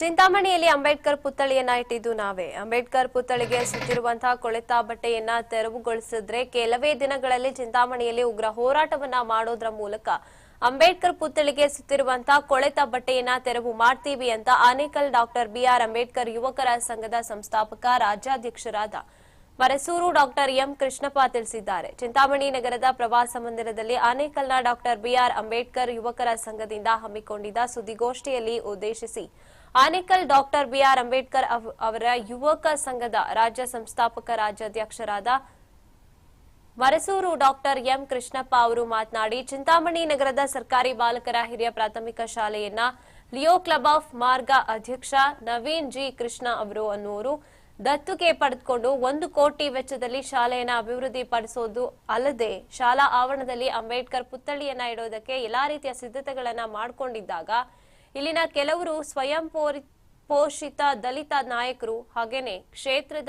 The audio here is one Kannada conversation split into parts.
ಚಿಂತಾಮಣಿಯಲ್ಲಿ ಅಂಬೇಡ್ಕರ್ ಪುತ್ಥಳಿಯನ್ನ ಇಟ್ಟಿದ್ದು ನಾವೇ. ಅಂಬೇಡ್ಕರ್ ಪುತ್ಥಳಿಗೆ ಸುತ್ತಿರುವಂತಹ ಕೊಳೆತ ಬಟ್ಟೆಯನ್ನ ತೆರವುಗೊಳಿಸಿದ್ರೆ ಕೆಲವೇ ದಿನಗಳಲ್ಲಿ ಚಿಂತಾಮಣಿಯಲ್ಲಿ ಉಗ್ರ ಹೋರಾಟವನ್ನ ಮಾಡೋದ್ರ ಮೂಲಕ ಅಂಬೇಡ್ಕರ್ ಪುತ್ಥಳಿಗೆ ಸುತ್ತಿರುವಂತಹ ಕೊಳೆತ ಬಟ್ಟೆಯನ್ನ ತೆರವು ಮಾಡ್ತೀವಿ ಅಂತ ಆನೇಕಲ್ ಡಾಕ್ಟರ್ ಬಿಆರ್ ಅಂಬೇಡ್ಕರ್ ಯುವಕರ ಸಂಘದ ಸಂಸ್ಥಾಪಕ, ರಾಜ್ಯಾಧ್ಯಕ್ಷರಾದ ಮರಸೂರು ಡಾಕ್ಟರ್ ಎಂ ಕೃಷ್ಣಪ್ಪ ತಿಳಿಸಿದ್ದಾರೆ. ಚಿಂತಾಮಣಿ ನಗರದ ಪ್ರವಾಸ ಮಂದಿರದಲ್ಲಿ ಆನೇಕಲ್ನ ಡಾಕ್ಟರ್ ಬಿಆರ್ ಅಂಬೇಡ್ಕರ್ ಯುವಕರ ಸಂಘದಿಂದ ಹಮ್ಮಿಕೊಂಡಿದ್ದ ಸುದ್ದಿಗೋಷ್ಠಿಯಲ್ಲಿ ಉದ್ದೇಶಿಸಿ ಆನೇಕಲ್ ಡಾಕ್ಟರ್ ಬಿಆರ್ ಅಂಬೇಡ್ಕರ್ ಅವ್- ಅವರ ಯುವಕ ಸಂಘದ ರಾಜ್ಯ ಸಂಸ್ಥಾಪಕ ರಾಜ್ಯಾಧ್ಯಕ್ಷರಾದ ಮರಸೂರು ಡಾಕ್ಟರ್ ಎಂ ಕೃಷ್ಣಪ್ಪ ಅವರು ಮಾತನಾಡಿ, ಚಿಂತಾಮಣಿ ನಗರದ ಸರ್ಕಾರಿ ಬಾಲಕರ ಹಿರಿಯ ಪ್ರಾಥಮಿಕ ಶಾಲೆಯನ್ನ ಲಿಯೋ ಕ್ಲಬ್ ಆಫ್ ಮಾರ್ಗ ಅಧ್ಯಕ್ಷ ನವೀನ್ ಜಿ ಕೃಷ್ಣ ಅವರು ಅನ್ನುವರು. ದತ್ತುಗೆ ಪಡೆದುಕೊಂಡು ಒಂದು ಕೋಟಿ ವೆಚ್ಚದಲ್ಲಿ ಶಾಲೆಯನ್ನ ಅಭಿವೃದ್ಧಿ ಪಡಿಸೋದು ಅಲ್ಲದೆ, ಶಾಲಾ ಆವರಣದಲ್ಲಿ ಅಂಬೇಡ್ಕರ್ ಪುತ್ಥಳಿಯನ್ನ ಇಡೋದಕ್ಕೆ ಎಲ್ಲಾ ರೀತಿಯ ಸಿದ್ಧತೆಗಳನ್ನ ಮಾಡಿಕೊಂಡಿದ್ದಾಗ ಇಲ್ಲಿನ ಕೆಲವರು ಸ್ವಯಂ ಪೋಷಿತ ದಲಿತ ನಾಯಕರು ಹಾಗೇನೆ ಕ್ಷೇತ್ರದ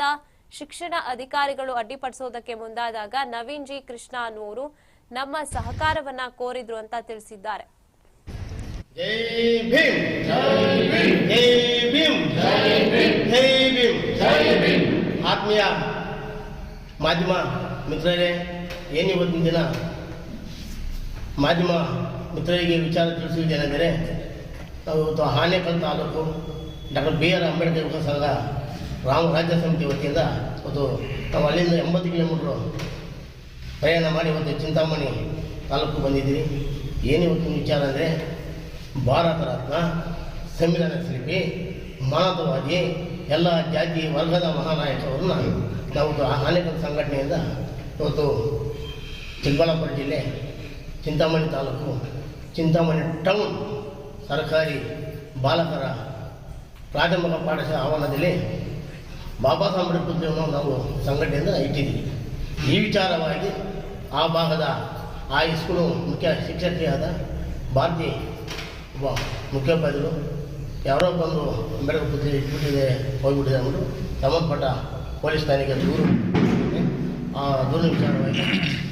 ಶಿಕ್ಷಣ ಅಧಿಕಾರಿಗಳು ಅಡ್ಡಿಪಡಿಸೋದಕ್ಕೆ ಮುಂದಾದಾಗ ನವೀನ್ ಜಿ ಕೃಷ್ಣ ಅನ್ನುವರು ನಮ್ಮ ಸಹಕಾರವನ್ನ ಕೋರಿದ್ರು ಅಂತ ತಿಳಿಸಿದ್ದಾರೆ. ಆತ್ಮೀಯ ಮಾಧ್ಯಮ ಮಿತ್ರರೇ ಏನಿವತ್ತಿನ ದಿನ? ಮಾಧ್ಯಮ ಮಿತ್ರರಿಗೆ ವಿಚಾರ ತಿಳಿಸುವುದೇನೆಂದರೆ ನಾವು Anekal taluk doctor B R Ambedkar ಯುವಕ ರಾಮ ರಾಜ್ಯ ಸಮಿತಿ ವತಿಯಿಂದ ಇವತ್ತು ನಾವು ಅಲ್ಲಿಂದ ಎಂಬತ್ತು ಕಿಲೋಮೀಟ್ರು ಪ್ರಯಾಣ ಮಾಡಿ ಇವತ್ತು ಚಿಂತಾಮಣಿ ತಾಲೂಕು ಏನು ಇವತ್ತಿನ ವಿಚಾರ ಅಂದರೆ ಭಾರತ ರತ್ನ, ಸಂವಿಧಾನ ಶಿಲ್ಪಿ, ಮಾನವವಾದಿ, ಎಲ್ಲ ಜಾತಿ ವರ್ಗದ ಮಹಾನಾಯಕರನ್ನು ನಾವು ಆನೇಕಲ್ ಸಂಘಟನೆಯಿಂದ ಇವತ್ತು ಚಿಕ್ಕಬಳ್ಳಾಪುರ ಜಿಲ್ಲೆ ಚಿಂತಾಮಣಿ ತಾಲೂಕು ಚಿಂತಾಮಣಿ ಟೌನ್ ಸರ್ಕಾರಿ ಬಾಲಕರ ಪ್ರಾಥಮಿಕ ಪಾಠಶಾಲೆ ಆವರಣದಲ್ಲಿ ಬಾಬಾ ಸಾಹೇಬ್ ಪುತ್ರಿಯನ್ನು ನಾವು ಸಂಘಟನೆಯಿಂದ ಇಟ್ಟಿದ್ದೀವಿ ಈ ವಿಚಾರವಾಗಿ ಆ ಭಾಗದ ಆ ಸ್ಕೂಲು ಮುಖ್ಯ ಶಿಕ್ಷಕಿಯಾದ ಭಾರತಿ ಒಬ್ಬ ಮುಖ್ಯೋಪಾಧ್ಯಾಯರು ಯಾರೋ ಬಂದು ಅಂಬೇಡ್ಕರ್ ಪುತ್ರಿ ಇಟ್ಬಿಟ್ಟಿದೆ ಹೋಗ್ಬಿಟ್ಟಿದೆ ಅಂದ್ಬಿಟ್ಟು ಸಂಬಂಧಪಟ್ಟ ಪೊಲೀಸ್ ಠಾಣೆಗೆ ದೂರು. ಆ ದೂರಿನ ವಿಚಾರವಾಗಿ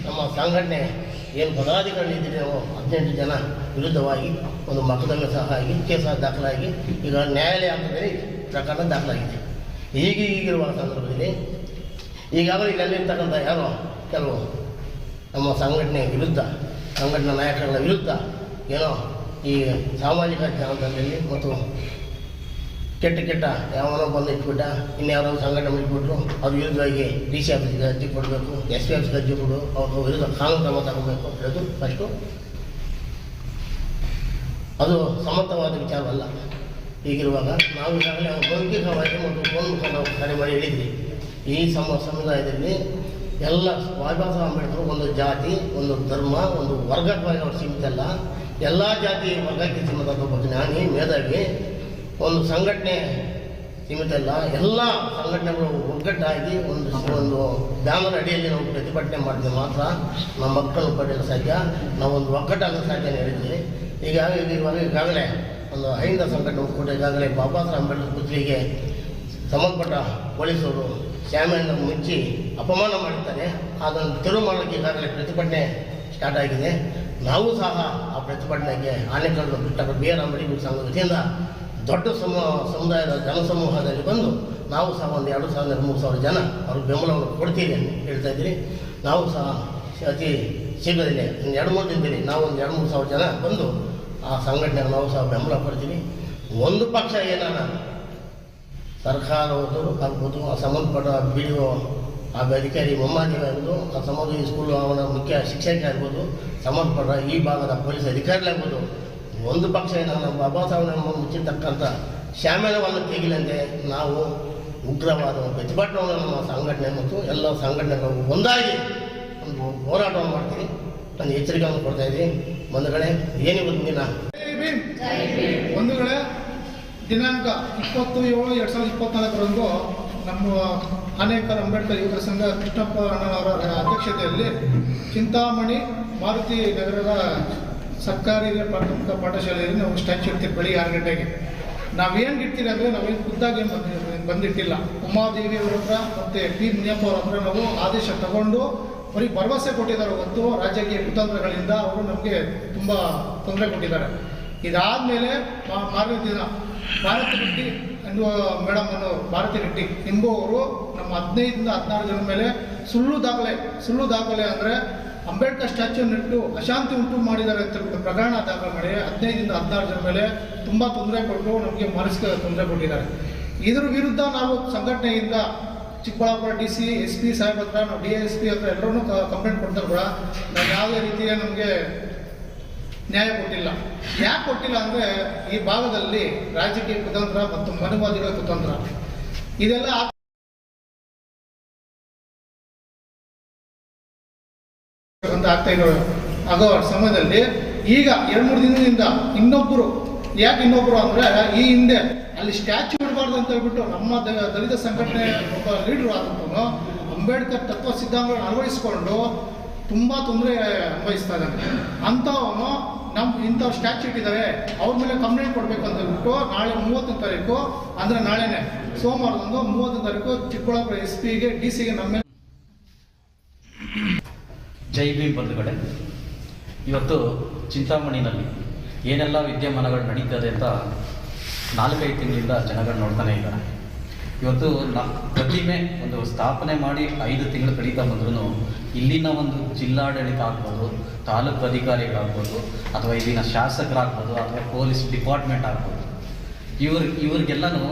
ನಮ್ಮ ಸಂಘಟನೆ ಏನು ಪದಾಧಿಕಾರಿ ಇದ್ದೀರಿ ನಾವು ಹದಿನೆಂಟು ಜನ ವಿರುದ್ಧವಾಗಿ ಒಂದು ಮಕ್ಕಳನ್ನು ಸಹ ಆಗಿ ಕೇಸ ದಾಖಲಾಗಿ ಈಗ ನ್ಯಾಯಾಲಯ ಹಂತದಲ್ಲಿ ಪ್ರಕರಣ ದಾಖಲಾಗಿದೆ. ಈಗ ಈಗಿರುವ ಸಂದರ್ಭದಲ್ಲಿ ಈಗಾಗಲೇ ಇಲ್ಲಿರ್ತಕ್ಕಂಥ ಯಾರೋ ಕೆಲವು ನಮ್ಮ ಸಂಘಟನೆ ವಿರುದ್ಧ, ಸಂಘಟನಾ ನಾಯಕರ ವಿರುದ್ಧ ಏನೋ ಈ ಸಾಮಾಜಿಕ ಜಾಲತಾಣದಲ್ಲಿ ಮತ್ತು ಕೆಟ್ಟ ಕೆಟ್ಟ ಯಾವನೋ ಬಂದು ಇಟ್ಬಿಟ್ಟ, ಇನ್ಯಾರೋ ಸಂಘಟನೆ ಇಟ್ಬಿಟ್ರು ಅವ್ರ ವಿರುದ್ಧವಾಗಿ ಡಿ ಸಿ ಆಫೀಸ್ಗೆ ಅರ್ಜಿ ಕೊಡಬೇಕು ಎಸ್ ಪಿ ಆಫೀಸ್ಗೆ ಅರ್ಜಿ ಕೊಡು, ಅವ್ರ ವಿರುದ್ಧ ಕಾನೂನು ಕ್ರಮ ತಗೋಬೇಕು ಹೇಳೋದು ಫಸ್ಟು ಅದು ಸಮರ್ಥವಾದ ವಿಚಾರವಲ್ಲ. ಹೀಗಿರುವಾಗ ನಾವು ಈಗಾಗಲೇ ಮೌಖಿಕವಾಗಿ ಮತ್ತು ಫೋನ್ ಕರೆ ಮಾಡಿ ಹೇಳಿದ್ವಿ. ಈ ಸಮ, ಸಮುದಾಯದಲ್ಲಿ ಎಲ್ಲ ಬಾಬಾ ಸಾಹೇಬ್ ಅಂಬೇಡ್ಕರ್ ಒಂದು ಜಾತಿ, ಒಂದು ಧರ್ಮ, ಒಂದು ವರ್ಗಕ್ಕಾಗಿ ಅವ್ರು ಸೀಮಿತ ಅಲ್ಲ. ಎಲ್ಲ ಜಾತಿ ವರ್ಗಕ್ಕೆ ಸೀಮಿತ ಜ್ಞಾನಿ, ಮೇಧಾವಿ ಒಂದು ಸಂಘಟನೆ ಸೀಮಿತ ಅಲ್ಲ, ಎಲ್ಲ ಸಂಘಟನೆಗಳು ಒಗ್ಗಟ್ಟಾಗಿ ಒಂದು ಒಂದು ಬ್ಯಾನರ್ ಅಡಿಯಲ್ಲಿ ನಾವು ಪ್ರತಿಭಟನೆ ಮಾಡಿದ್ರೆ ಮಾತ್ರ. ನಮ್ಮ ಮಕ್ಕಳು ಪಡೆಯಲು ಸಾಧ್ಯ. ನಾವು ಒಂದು ಒಗ್ಗಟ್ಟಾಗಲು ಸಾಧ್ಯ ಹೇಳಿದ್ವಿ. ಈಗಾಗಲೇ ಇವಾಗ ಈಗಾಗಲೇ ಒಂದು ಅಹಿಂದ ಸಂಘಟನೆ ಒಕ್ಕೂಟ ಈಗಾಗಲೇ ಬಾಬಾ ಸಾಹೇಬ್ ಅಂಬೇಡ್ಕರ್ ಪುತ್ರಿಗೆ ಸಂಬಂಧಪಟ್ಟ ಪೊಲೀಸರು ಶ್ಯಾಮಿಯನ್ನು ಮುಚ್ಚಿ ಅಪಮಾನ ಮಾಡಿದ್ದಾರೆ. ಅದನ್ನು ತೆರವು ಮಾಡೋಕ್ಕೆ ಈಗಾಗಲೇ ಪ್ರತಿಭಟನೆ ಸ್ಟಾರ್ಟ್ ಆಗಿದೆ. ನಾವು ಸಹ ಆ ಪ್ರತಿಭಟನೆಗೆ ಆನೆಕಲ್ಲು ಬಿಟ್ಟ ಬಿ ಆರ್ ಅಂಬೇಡ್ಕರ್ ವತಿಯಿಂದ ದೊಡ್ಡ ಸಮ ಸಮುದಾಯದ ಜನಸಮೂಹದಲ್ಲಿ ಬಂದು ನಾವು ಸಹ ಒಂದು ಎರಡು ಸಾವಿರ ಮೂರು ಸಾವಿರ ಜನ ಅವ್ರಿಗೆ ಬೆಂಬಲವನ್ನು ಕೊಡ್ತೀವಿ ಅಂತ ಹೇಳ್ತಾ ಇದ್ದೀರಿ. ನಾವು ಸಹ ಅತಿ ಶೀಘ್ರದಲ್ಲಿ ಒಂದು ಎರಡು ಮೂರು ದಿನದಲ್ಲಿ ನಾವು ಒಂದು ಎರಡು ಮೂರು ಸಾವಿರ ಜನ ಬಂದು ಆ ಸಂಘಟನೆಗೆ ನಾವು ಸಹ ಬೆಂಬಲ ಕೊಡ್ತೀವಿ ಒಂದು ಪಕ್ಷ ಏನಾರ ಸರ್ಕಾರದ್ದು ಆಗ್ಬೋದು ಆ ಸಂಬಂಧಪಟ್ಟ ಬಿ ಡಿ ಆ ಅಧಿಕಾರಿ ಮೊಮ್ಮಾದೇವಿ ಆಗ್ಬೋದು ಆ ಸಂಬಂಧ ಸ್ಕೂಲ್ ಅವನ ಮುಖ್ಯ ಶಿಕ್ಷಕ ಆಗ್ಬೋದು ಸಂಬಂಧಪಟ್ಟ ಈ ಭಾಗದ ಪೊಲೀಸ್ ಅಧಿಕಾರಿಗಳಾಗ್ಬೋದು ಒಂದು ಪಕ್ಷ ಏನಲ್ಲ ಬಾಬಾ ಸಾಹೇಬ್ ಮುಚ್ಚಿರ್ತಕ್ಕಂಥ ಶ್ಯಾಮೇಲವನ್ನು ತೆಗಿಲಂತೆ ನಾವು ಉಗ್ರವಾದ ಪ್ರತಿಭಟನೆ ನಮ್ಮ ಸಂಘಟನೆ ಮತ್ತು ಎಲ್ಲ ಸಂಘಟನೆಗಳು ಒಂದಾಗಿ ಒಂದು ಹೋರಾಟವನ್ನು ಮಾಡ್ತೀವಿ. ನಾನು ಎಚ್ಚರಿಕೆಯನ್ನು ಕೊಡ್ತಾ ಇದ್ದೀನಿ. ಬಂಧುಗಳೇ, ಏನು ದಿನ? ವೇಳೆ ದಿನಾಂಕ ಇಪ್ಪತ್ತು ಏಳು ಎರಡು ಸಾವಿರದ ಇಪ್ಪತ್ನಾಲ್ಕರಂದು ನಮ್ಮ ಅನೇಕರ್ ಅಂಬೇಡ್ಕರ್ ಯುವಕರ ಸಂಘ ಕೃಷ್ಣಪ್ಪ ಅಣ್ಣನವರ ಅಧ್ಯಕ್ಷತೆಯಲ್ಲಿ ಚಿಂತಾಮಣಿ ಮಾರುತಿ ನಗರದ ಸರ್ಕಾರಿ ಪ್ರಾಥಮಿಕ ಪಾಠಶಾಲೆಯಲ್ಲಿ ನಾವು ಸ್ಟ್ಯಾಚು ಇಡ್ತೀವಿ ಬೆಳಿಗ್ಗೆ ಆರು ಗಂಟೆಗೆ. ನಾವೇನು ಇರ್ತೀರಿ ಅಂದರೆ ನಾವೇನು ಖುದ್ದಾಗಿ ಏನು ಬಂದಿ- ಬಂದಿಟ್ಟಿಲ್ಲ. ಉಮಾದೇವಿ ಅವ್ರ ಹತ್ರ ಮತ್ತು ಪಿ ಮುನಿಯಪ್ಪ ಅವ್ರ ಹತ್ರ ನಾವು ಆದೇಶ ತಗೊಂಡು ಅವ್ರಿಗೆ ಭರವಸೆ ಕೊಟ್ಟಿದ್ದಾರೆ ಹೊತ್ತು ರಾಜಕೀಯ ಕುತಂತ್ರಗಳಿಂದ ಅವರು ನಮಗೆ ತುಂಬ ತೊಂದರೆ ಕೊಟ್ಟಿದ್ದಾರೆ. ಇದಾದಮೇಲೆ ಮಾರನೇ ದಿನ ಭಾರತಿ ರೆಡ್ಡಿ ಎನ್ನುವ ಮೇಡಮ್ ಅನ್ನೋ ಭಾರತಿ ರೆಡ್ಡಿ ಎಂಬುವವರು ನಮ್ಮ ಹದಿನೈದರಿಂದ ಹದಿನಾರು ಜನ ಮೇಲೆ ಸುಳ್ಳು ದಾಖಲೆ ಸುಳ್ಳು ದಾಖಲೆ ಅಂದರೆ ಅಂಬೇಡ್ಕರ್ ಸ್ಟ್ಯಾಚ್ಯೂ ನೆಟ್ಟು ಅಶಾಂತಿ ಉಂಟು ಮಾಡಿದ್ದಾರೆ ಅಂತ ಪ್ರಕರಣ ದಾಖಲು ಮಾಡಿ ಹದಿನೈದರಿಂದ ಹದಿನಾರು ಜನ ಮೇಲೆ ತುಂಬ ತೊಂದರೆ ಕೊಟ್ಟು ನಮಗೆ ಮಾನಸಿಕ ತೊಂದರೆ ಕೊಟ್ಟಿದ್ದಾರೆ. ಇದ್ರ ವಿರುದ್ಧ ನಾವು ಸಂಘಟನೆಯಿಂದ Chikkaballapur D C, S P Saheb ಹತ್ರ, ನಾವು ಡಿ ಎಸ್ ಪಿ ಹತ್ರ ಎಲ್ಲರೂ ಕಂಪ್ಲೇಂಟ್ ಕೊಡ್ತಾರೆ ಕೂಡ. ನಾವು ಯಾವುದೇ ರೀತಿಯ ನಮಗೆ ನ್ಯಾಯ ಕೊಟ್ಟಿಲ್ಲ. ಯಾಕೆ ಕೊಟ್ಟಿಲ್ಲ ಅಂದರೆ ಈ ಭಾಗದಲ್ಲಿ ರಾಜಕೀಯ ಕುತಂತ್ರ ಮತ್ತು ಮನುವಾದಿಗಳ ಕುತಂತ್ರ. ಇದೆಲ್ಲ ಅಂತ ಆಗ್ತಾ ಇರೋ ಆಗೋ ಸಮಯದಲ್ಲಿ ಈಗ ಎರಡು ಮೂರು ದಿನದಿಂದ ಇನ್ನೊಬ್ಬರು ಯಾಕೆ ಇನ್ನೊಬ್ಬರು ಅಂದ್ರೆ ಈ ಹಿಂದೆ ಅಲ್ಲಿ ಸ್ಟ್ಯಾಚು ಇಡಬಾರ್ದು ಅಂತ ಹೇಳ್ಬಿಟ್ಟು ನಮ್ಮ ದಲಿತ ಸಂಘಟನೆ ಒಬ್ಬ ಲೀಡರ್ ಆದಂತೂ ಅಂಬೇಡ್ಕರ್ ತತ್ವ ಸಿದ್ಧಾಂತಗಳನ್ನು ಅಳವಡಿಸಿಕೊಂಡು ತುಂಬಾ ತೊಂದರೆ ಅನುಭವಿಸ್ತಾ ಇದ್ದಾನೆ. ಅಂಥವನು ನಮ್ಮ ಇಂಥವ್ರು ಸ್ಟ್ಯಾಚು ಇಟ್ಟಿದ್ದಾರೆ, ಅವ್ರ ಮೇಲೆ ಕಂಪ್ಲೇಂಟ್ ಕೊಡಬೇಕು ಅಂತ ಹೇಳ್ಬಿಟ್ಟು ನಾಳೆ ಮೂವತ್ತನೇ ತಾರೀಕು, ಅಂದ್ರೆ ನಾಳೆನೆ ಸೋಮವಾರದಂದು ಮೂವತ್ತನೇ ತಾರೀಕು ಚಿಕ್ಕಬಳ್ಳಾಪುರ ಎಸ್ ಪಿಗೆ ಡಿ ಸಿಗೆ ನಮ್ಮ ಮೇಲೆ ಜೈ ಭೀಮ್ ಬಂಧುಗಳೇ. ಇವತ್ತು ಚಿಂತಾಮಣಿನಲ್ಲಿ ಏನೆಲ್ಲ ವಿದ್ಯಮಾನಗಳು ನಡೀತದೆ ಅಂತ ನಾಲ್ಕೈದು ತಿಂಗಳಿಂದ ಜನಗಳು ನೋಡ್ತಾನೆ ಇದ್ದಾರೆ. ಇವತ್ತು ನ ಪ್ರತಿಮೆ ಒಂದು ಸ್ಥಾಪನೆ ಮಾಡಿ ಐದು ತಿಂಗಳು ಕಡಿತಾ ಬಂದ್ರೂ ಇಲ್ಲಿನ ಒಂದು ಜಿಲ್ಲಾಡಳಿತ ಆಗ್ಬೋದು, ತಾಲೂಕು ಅಧಿಕಾರಿಗಳಾಗ್ಬೋದು, ಅಥವಾ ಇಲ್ಲಿನ ಶಾಸಕರಾಗ್ಬೋದು, ಅಥವಾ ಪೊಲೀಸ್ ಡಿಪಾರ್ಟ್ಮೆಂಟ್ ಆಗ್ಬೋದು, ಇವ್ರ ಇವ್ರಿಗೆಲ್ಲನೂ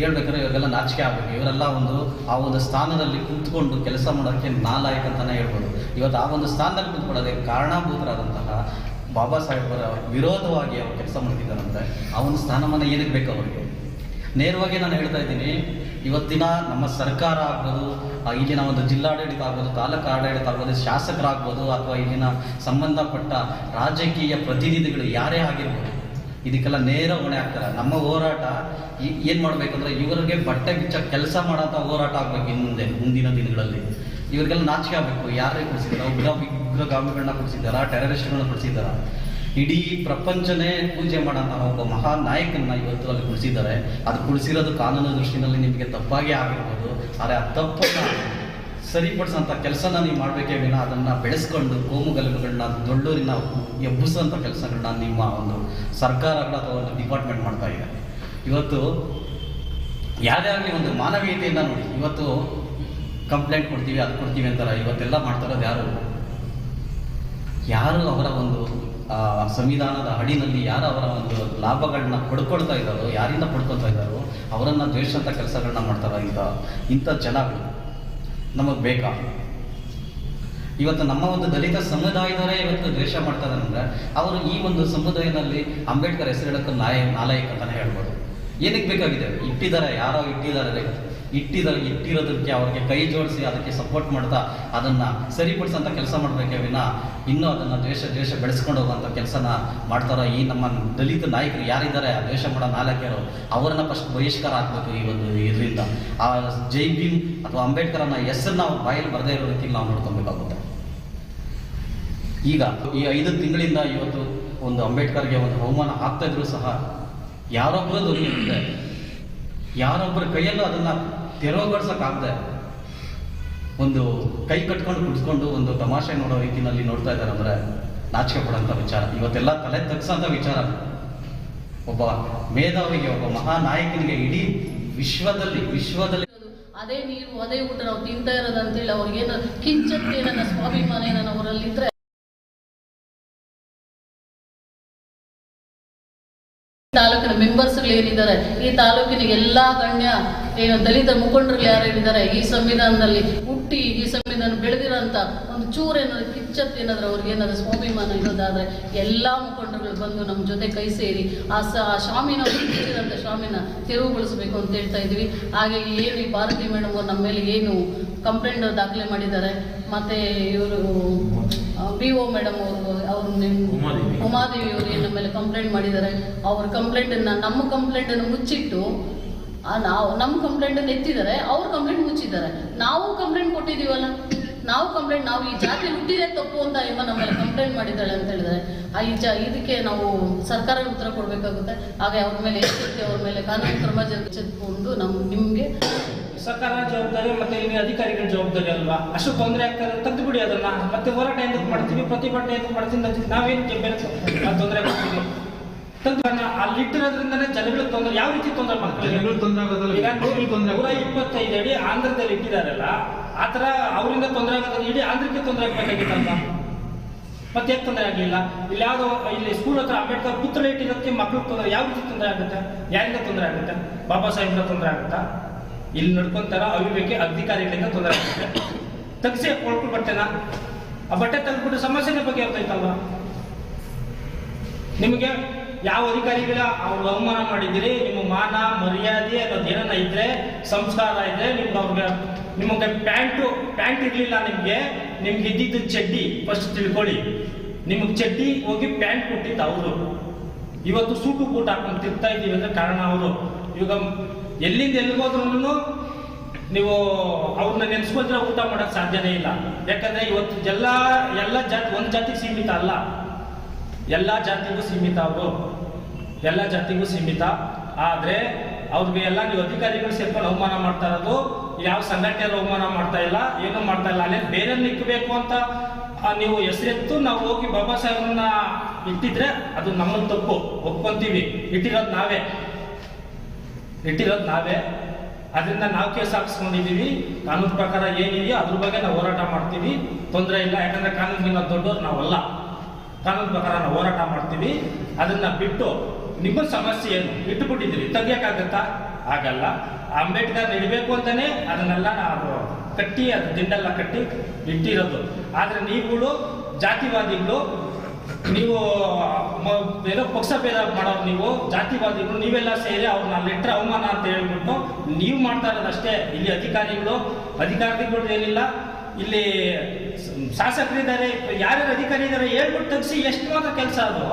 ಹೇಳ್ಬೇಕಾದ್ರೆ ಇವ್ರಿಗೆಲ್ಲ ನಾಚಿಕೆ ಆಗಬೇಕು. ಇವರೆಲ್ಲ ಒಂದು ಆ ಒಂದು ಸ್ಥಾನದಲ್ಲಿ ಕುಂತ್ಕೊಂಡು ಕೆಲಸ ಮಾಡೋಕ್ಕೆ ನಾಲಾಯಕ್ ಅಂತಲೇ ಹೇಳ್ಬೋದು. ಇವತ್ತು ಆ ಒಂದು ಸ್ಥಾನದಲ್ಲಿ ಕುಂತ್ಕೊಳ್ಳೋದೇ ಕಾರಣಭೂತರಾದಂತಹ ಬಾಬಾ ಸಾಹೇಬರ ವಿರೋಧವಾಗಿ ಅವರು ಕೆಲಸ ಮಾಡ್ತಿದ್ದಾರಂತೆ. ಆ ಒಂದು ಸ್ಥಾನಮಾನ ಏನಕ್ಕೆ ಬೇಕು ಅವರಿಗೆ? ನೇರವಾಗಿ ನಾನು ಹೇಳ್ತಾ ಇದ್ದೀನಿ, ಇವತ್ತಿನ ನಮ್ಮ ಸರ್ಕಾರ ಆಗ್ಬೋದು ಇಲ್ಲಿನ ಒಂದು ಜಿಲ್ಲಾಡಳಿತ ಆಗ್ಬೋದು, ತಾಲೂಕು ಆಡಳಿತ ಆಗ್ಬೋದು, ಶಾಸಕರಾಗ್ಬೋದು, ಅಥವಾ ಇಲ್ಲಿನ ಸಂಬಂಧಪಟ್ಟ ರಾಜಕೀಯ ಪ್ರತಿನಿಧಿಗಳು ಯಾರೇ ಆಗಿರ್ಬೋದು ಇದಕ್ಕೆಲ್ಲ ನೇರ ಹೊಣೆ ಆಗ್ತಾರೆ. ನಮ್ಮ ಹೋರಾಟ ಏನು ಮಾಡ್ಬೇಕಂದ್ರೆ ಇವರಿಗೆ ಬಟ್ಟೆ ಬಿಚ್ಚ ಕೆಲಸ ಮಾಡೋಂಥ ಹೋರಾಟ ಆಗಬೇಕು ಇನ್ನು ಮುಂದೆ ಮುಂದಿನ ದಿನಗಳಲ್ಲಿ. ಇವರಿಗೆಲ್ಲ ನಾಚಿಕೆ ಆಗಬೇಕು. ಯಾರೇ ಕೊಡಿಸಿದಾರ ಉಗ್ರ ಉಗ್ರಗಾಮಿಗಳನ್ನ ಕೊಡಿಸಿದಾರ ಟೆರರಿಸ್ಟ್ಗಳನ್ನ ಕೊಡಿಸಿದಾರ ಇಡೀ ಪ್ರಪಂಚನೇ ಪೂಜೆ ಮಾಡೋಂಥ ಒಬ್ಬ ಮಹಾ ನಾಯಕನ್ನ ಇವತ್ತು ಅಲ್ಲಿ ಕುಡಿಸಿದ್ದಾರೆ. ಅದು ಕುಡಿಸಿರೋದು ಕಾನೂನು ದೃಷ್ಟಿನಲ್ಲಿ ನಿಮಗೆ ತಪ್ಪಾಗಿ ಆಗಿರ್ಬೋದು ಆದರೆ ಆ ತಪ್ಪನ್ನ ಸರಿಪಡಿಸೋಂಥ ಕೆಲಸನ ನೀವು ಮಾಡಬೇಕೇ ವಿನ ಅದನ್ನು ಬೆಳೆಸ್ಕೊಂಡು ಕೋಮುಗಲಭೆಗಳನ್ನ ದೊಡ್ಡೂರಿನ ಎಬ್ಬಿಸೋಂಥ ಕೆಲಸಗಳನ್ನ ನಿಮ್ಮ ಒಂದು ಸರ್ಕಾರಗಳ ಅಥವಾ ಒಂದು ಡಿಪಾರ್ಟ್ಮೆಂಟ್ ಮಾಡ್ತಾ ಇದೆ. ಇವತ್ತು ಯಾರೇ ಒಂದು ಮಾನವೀಯತೆಯಿಂದ ನೋಡಿ, ಇವತ್ತು ಕಂಪ್ಲೇಂಟ್ ಕೊಡ್ತೀವಿ, ಅದು ಕೊಡ್ತೀವಿ ಅಂತಾರ, ಇವತ್ತೆಲ್ಲ ಮಾಡ್ತಾ ಇರೋದು ಯಾರು? ಯಾರು ಅವರ ಒಂದು ಸಂವಿಧಾನದ ಅಡಿನಲ್ಲಿ ಯಾರು ಅವರ ಒಂದು ಲಾಭಗಳನ್ನ ಪಡ್ಕೊಳ್ತಾ ಇದ್ದಾರೋ, ಯಾರಿಂದ ಪಡ್ಕೊಳ್ತಾ ಇದ್ದಾರೋ, ಅವರನ್ನ ದ್ವೇಷಂತ ಕೆಲಸಗಳನ್ನ ಮಾಡ್ತಾರ ಇಂಥ ಇಂಥ ಜನಗಳು ನಮಗೆ ಬೇಕಾ? ಇವತ್ತು ನಮ್ಮ ಒಂದು ದಲಿತ ಸಮುದಾಯದವರೇ ಇವತ್ತು ದ್ವೇಷ ಮಾಡ್ತಾರೆ ಅಂದ್ರೆ ಅವರು ಈ ಒಂದು ಸಮುದಾಯದಲ್ಲಿ ಅಂಬೇಡ್ಕರ್ ಹೆಸರು ನಾಯಕ ನಾಯ ನಾಲಾಯಕ್ ಅಂತಾನೆ ಹೇಳ್ಬೋದು. ಏನಕ್ಕೆ ಬೇಕಾಗಿದೆ? ಇಟ್ಟಿದ್ದಾರೆ, ಯಾರೋ ಇಟ್ಟಿದ್ದಾರೆ. ಇಟ್ಟಿದ್ದಾರೆ ಇಟ್ಟಿರೋದಕ್ಕೆ ಅವ್ರಿಗೆ ಕೈ ಜೋಡಿಸಿ ಅದಕ್ಕೆ ಸಪೋರ್ಟ್ ಮಾಡ್ತಾ ಅದನ್ನು ಸರಿಪಡಿಸೋಂಥ ಕೆಲಸ ಮಾಡಬೇಕೆ ವಿನ. ಇನ್ನೂ ಅದನ್ನು ದ್ವೇಷ ದ್ವೇಷ ಬೆಳೆಸ್ಕೊಂಡು ಹೋಗುವಂಥ ಕೆಲಸನ ಮಾಡ್ತಾರೋ ಈ ನಮ್ಮ ದಲಿತ ನಾಯಕರು. ಯಾರಿದ್ದಾರೆ? ಆ ದ್ವೇಷ ಮಾಡೋ ನಾಲ್ಕರು ಅವರನ್ನು ಫಸ್ಟ್ ಬಹಿಷ್ಕಾರ ಆಗಬೇಕು ಈ ಒಂದು ಇದರಿಂದ. ಆ ಜೈ ಭೀಮ್ ಅಥವಾ ಅಂಬೇಡ್ಕರ್ನ ಹೆಸರು ನಾವು ಬಾಯಲ್ಲಿ ಬರದೇ ಇರೋ ರೀತಿಯಲ್ಲಿ ನಾವು ನೋಡ್ಕೊಬೇಕಾಗುತ್ತೆ. ಈಗ ಈ ಐದು ತಿಂಗಳಿಂದ ಇವತ್ತು ಒಂದು ಅಂಬೇಡ್ಕರ್ಗೆ ಒಂದು ಅವಮಾನ ಆಗ್ತಾ ಇದ್ರು ಸಹ ಯಾರೊಬ್ಬರದ್ದು ಯಾರೊಬ್ಬರ ಕೈಯಲ್ಲೂ ಅದನ್ನ ತೆರವುಗೊಳಿಸಕ್ಕಾಗದೆ ಒಂದು ಕೈ ಕಟ್ಕೊಂಡು ಕುಡ್ಸ್ಕೊಂಡು ಒಂದು ತಮಾಷೆ ನೋಡೋ ರೀತಿಯಲ್ಲಿ ನೋಡ್ತಾ ಇದ್ದಾರೆ ಅಂದ್ರೆ ನಾಚಿಕೆ ಪಡೋಂಥ ವಿಚಾರ. ಇವತ್ತೆಲ್ಲ ತಲೆ ತಗ್ಸೋಂಥ ವಿಚಾರ. ಒಬ್ಬ ಮೇಧಾವಿಗೆ, ಒಬ್ಬ ಮಹಾನಾಯಕನಿಗೆ ಇಡೀ ವಿಶ್ವದಲ್ಲಿ ವಿಶ್ವದಲ್ಲಿ ಅದೇ ನೀರು, ಅದೇ ಊಟ ನಾವು ತಿಂತಾ ಇರೋದಂತೇಳಿ ಅವ್ರಿಗೆ ಅವ್ರಿಗೇನು ಏನಾದ್ರು ಸ್ವಾಭಿಮಾನ ಏನನ್ನ ಅವರಲ್ಲಿದ್ರೆ ತಾಲೂಕಿನ ಮೆಂಬರ್ಸ್ಗಳು ಏನಿದ್ದಾರೆ, ಈ ತಾಲೂಕಿನ ಎಲ್ಲಾ ಗಣ್ಯ, ಏನು ದಲಿತ ಮುಖಂಡರು ಯಾರು ಏನಿದ್ದಾರೆ, ಈ ಸಂವಿಧಾನದಲ್ಲಿ ಹುಟ್ಟಿ, ಈ ಸಂವಿಧಾನ ಬೆಳೆದಿರೋಂಥ ಒಂದು ಚೂರು ಏನಾದ್ರು ಕಿಚ್ಚತ್ ಏನಾದ್ರು ಅವ್ರಿಗೆ ಏನಾದ್ರು ಸ್ವಾಭಿಮಾನ ಇರೋದಾದ್ರೆ, ಎಲ್ಲಾ ಮುಖಂಡರುಗಳು ಬಂದು ನಮ್ಮ ಜೊತೆ ಕೈ ಸೇರಿ ಆ ಸ, ಆ ಶಾಮಿನ ಹುಟ್ಟಿರೋಂಥ ಶಾಮಿನ ತೆರವುಗೊಳಿಸಬೇಕು ಅಂತ ಹೇಳ್ತಾ ಇದ್ವಿ ಹಾಗೆ ಏನು ಈ ಭಾರತಿ ಮೇಡಮ್ ಅವ್ರು ನಮ್ಮ ಮೇಲೆ ಏನು ಕಂಪ್ಲೇಂಟ್ ದಾಖಲೆ ಮಾಡಿದ್ದಾರೆ, ಮತ್ತೆ ಇವರು ಬಿ ಒ ಮೇಡಮ್ ಅವರು ಅವರು ಉಮಾದೇವಿ. ಉಮಾದೇವಿ ಅವರು ಏನು ನಮ್ಮ ಮೇಲೆ ಕಂಪ್ಲೇಂಟ್ ಮಾಡಿದ್ದಾರೆ ಅವ್ರ ಕಂಪ್ಲೇಂಟನ್ನು ನಮ್ಮ ಕಂಪ್ಲೇಂಟ್ ಅನ್ನು ಮುಚ್ಚಿಟ್ಟು ಆ ನಾವು ನಮ್ಮ ಕಂಪ್ಲೇಂಟನ್ನು ಎತ್ತಿದ್ದಾರೆ ಅವ್ರ ಕಂಪ್ಲೇಂಟ್ ಮುಚ್ಚಿದ್ದಾರೆ. ನಾವು ಕಂಪ್ಲೇಂಟ್ ಕೊಟ್ಟಿದೀವಲ್ಲ ನಾವು ಕಂಪ್ಲೇಂಟ್ ನಾವು ಈ ಜಾತಿ ಹುಟ್ಟಿದೆ ತಪ್ಪು ಅಂತ ಇವ ನಮ್ಮ ಮೇಲೆ ಕಂಪ್ಲೇಂಟ್ ಮಾಡಿದ್ದಾಳೆ ಅಂತ ಹೇಳಿದ್ರೆ. ಆ ಈ ಜಾ ಇದಕ್ಕೆ ನಾವು ಸರ್ಕಾರ ಉತ್ತರ ಕೊಡಬೇಕಾಗುತ್ತೆ. ಹಾಗೆ ಅವ್ರ ಮೇಲೆ ಎಚ್ಚರಿಕೆ ಅವ್ರ ಮೇಲೆ ಕಾನೂನು ಕ್ರಮ ಜರುಗಿಸಿಕೊಂಡು ನಾವು ನಿಮಗೆ ಸರ್ಕಾರ ಜವಾಬ್ದಾರಿ ಮತ್ತೆ ಇಲ್ಲಿ ಅಧಿಕಾರಿಗಳ ಜವಾಬ್ದಾರಿ ಅಲ್ವಾ? ಅಷ್ಟು ತೊಂದರೆ ಆಗ್ತದೆ ತದ್ದು ಬಿಡಿ ಅದನ್ನ. ಮತ್ತೆ ಹೋರಾಟ ಎಂದಕ್ಕೆ ಮಾಡ್ತೀವಿ? ಪ್ರತಿಭಟನೆ ಎಂದಕ್ಕೆ ಮಾಡ್ತೀವಿ? ಅಂತ ನಾವೇನು ಬೇರೆ ತೊಂದರೆ ಕೊಡ್ತೀವಿ ತೆಗ್ದು ಅಲ್ಲಿ ಇಟ್ಟಿರೋದ್ರಿಂದಲೇ ಜನಗಳಿಗೆ ತೊಂದರೆ ಯಾವ ರೀತಿ ತೊಂದರೆ ಮಾಡ್ತಾರೆ? ನೂರ. ಇಪ್ಪತ್ತೈದು ಅಡಿ ಆಂಧ್ರದಲ್ಲಿ ಇಟ್ಟಿದಾರಲ್ಲ ಆ ಥರ ಅವರಿಂದ ತೊಂದರೆ ಆಗ್ತದೆ ಇಡೀ ಆಂಧ್ರಕ್ಕೆ ತೊಂದರೆ ಆಗ್ಬೇಕಾಗಿತ್ತಲ್ವಾ? ಮತ್ತೆ ಯಾಕೆ ತೊಂದರೆ ಆಗಲಿಲ್ಲ? ಇಲ್ಲಿ ಯಾವುದೋ ಇಲ್ಲಿ ಸ್ಕೂಲ್ ಹತ್ರ ಅಂಬೇಡ್ಕರ್ ಪುತ್ರ ಇಟ್ಟಿರೋದಕ್ಕೆ ಮಕ್ಳಿಗೆ ತೊಂದರೆ ಯಾವ ರೀತಿ ತೊಂದರೆ ಆಗುತ್ತೆ? ಯಾರಿಂದ ತೊಂದರೆ ಆಗುತ್ತೆ? ಬಾಬಾ ಸಾಹೇಬ್ರ ತೊಂದರೆ ಆಗುತ್ತಾ? ಇಲ್ಲಿ ನಡ್ಕೊಂತಾರ ಅವಿವೇಕಿ ಅಧಿಕಾರಿಗಳಿಂದ ತೊಂದರೆ ಆಗುತ್ತೆ ತೆಗ್ಸಿ ಕೊಳ್ಕೊಂಡು ಬಟ್ಟೆನ. ಆ ಬಟ್ಟೆ ತೆಗೆದ್ಬಿಟ್ಟು ಸಮಸ್ಯೆನ ಬಗ್ಗೆ ಇರ್ತೈತಲ್ವಾ ನಿಮಗೆ ಯಾವ ಅಧಿಕಾರಿಗಳ ಅವ್ರು ಅವಮಾನ ಮಾಡಿದಿರಿ ನಿಮ್ಮ ಮಾನ, ಮರ್ಯಾದೆ ಅನ್ನೋದು ಏನನ್ನ ಇದ್ರೆ, ಸಂಸ್ಕಾರ ಇದ್ರೆ ನಿಮ್ಗೆ ಅವ್ರಿಗೆ ನಿಮಗೆ ಪ್ಯಾಂಟು, ಪ್ಯಾಂಟ್ ಇರಲಿಲ್ಲ ನಿಮಗೆ, ನಿಮ್ಗೆ ಇದ್ದಿದ್ದು ಚಡ್ಡಿ ಫಸ್ಟ್ ತಿಳ್ಕೊಳ್ಳಿ. ನಿಮಗೆ ಚಡ್ಡಿ ಹೋಗಿ ಪ್ಯಾಂಟ್ ಕೊಟ್ಟಿದ್ದ ಅವರು. ಇವತ್ತು ಸೂಟು ಕೂಟ ಹಾಕೊಂಡು ತಿರ್ತಾ ಇದ್ದೀವಿ ಅಂದ್ರೆ ಕಾರಣ ಅವರು. ಇವಾಗ ಎಲ್ಲಿಂದ ಎಲ್ಲಿಗೋದ್ರೂ ನೀವು ಅವ್ರನ್ನ ನೆನೆಸ್ಕೊಂಡ್ರೆ ಊಟ ಮಾಡಕ್ ಸಾಧ್ಯನೇ ಇಲ್ಲ. ಯಾಕಂದ್ರೆ ಇವತ್ತು ಎಲ್ಲ ಎಲ್ಲ ಜಾತಿ, ಒಂದು ಜಾತಿ ಸೀಮಿತ ಅಲ್ಲ. ಎಲ್ಲ ಜಾತಿಗೂ ಸೀಮಿತ ಅವರು. ಎಲ್ಲ ಜಾತಿಗೂ ಸೀಮಿತ. ಆದರೆ ಅವ್ರಿಗೆ ಎಲ್ಲ ನೀವು ಅಧಿಕಾರಿಗಳು ಸೇರ್ಕೊಂಡು ಅವಮಾನ ಮಾಡ್ತಾ ಇರೋದು, ಯಾವ ಸಂಘಟನೆಯಲ್ಲಿ ಅವಮಾನ ಮಾಡ್ತಾ ಇಲ್ಲ, ಏನು ಮಾಡ್ತಾ ಇಲ್ಲ ಅಲ್ಲೇ ಬೇರೆ ನಿಕ್ಕಬೇಕು ಅಂತ ನೀವು ಹೆಸರೆತ್ತು, ನಾವು ಹೋಗಿ ಬಾಬಾ ಸಾಹೇಬ್ರನ್ನ ಇಟ್ಟಿದ್ರೆ ಅದು ನಮ್ಮ ತಪ್ಪು. ಒಪ್ಕೊಂತೀವಿ. ಇಟ್ಟಿರೋದು ನಾವೇ. ಇಟ್ಟಿರೋದು ನಾವೇ. ಅದರಿಂದ ನಾವು ಕೇಸ್ ಹಾಕ್ಸ್ಕೊಂಡಿದ್ದೀವಿ ಕಾನೂನು ಪ್ರಕಾರ ಏನಿದೆಯೋ ಅದ್ರ ಬಗ್ಗೆ ನಾವು ಹೋರಾಟ ಮಾಡ್ತೀವಿ. ತೊಂದರೆ ಇಲ್ಲ. ಯಾಕಂದರೆ ಕಾನೂನಿನ ದೊಡ್ಡವ್ರು ನಾವಲ್ಲ. ಕಾನೂನು ಪ್ರಕಾರ ನಾವು ಹೋರಾಟ ಮಾಡ್ತೀವಿ. ಅದನ್ನು ಬಿಟ್ಟು ನಿಮ್ಮ ಸಮಸ್ಯೆ ಏನು? ಇಟ್ಟುಬಿಟ್ಟಿದ್ದೀರಿ ತೆಗಿಯೋಕ್ಕಾಗತ್ತಾ? ಆಗಲ್ಲ ಅಂಬೇಡ್ಕರ್ ಇಡಬೇಕು ಅಂತಲೇ ಅದನ್ನೆಲ್ಲ ನಾವು ಕಟ್ಟಿ, ಅದು ದಿಂಡೆಲ್ಲ ಕಟ್ಟಿ ಇಟ್ಟಿರೋದು. ಆದರೆ ನೀವುಗಳು ಜಾತಿವಾದಿಗಳು ನೀವು ಏನೋ ಪಕ್ಷಭೇದ ಮಾಡೋರು ನೀವು, ಜಾತಿವಾದಿಗಳು, ನೀವೆಲ್ಲ ಸೇರಿ ಅವ್ರನ್ನ ಲೆಟ್ರ್ ಅವಮಾನ ಅಂತ ಹೇಳ್ಬಿಟ್ಟು ನೀವು ಮಾಡ್ತಾ ಇರೋದಷ್ಟೇ. ಇಲ್ಲಿ ಅಧಿಕಾರಿಗಳು ಅಧಿಕಾರಿಗಳು ಏನಿಲ್ಲ. ಇಲ್ಲಿ ಶಾಸಕರಿದ್ದಾರೆ, ಯಾರ್ಯಾರು ಅಧಿಕಾರಿ ಇದ್ದಾರೆ ಹೇಳ್ಬಿಟ್ಟು ತಗ್ಸಿ, ಎಷ್ಟು ಮಾತ್ರ ಕೆಲಸ ಅದು.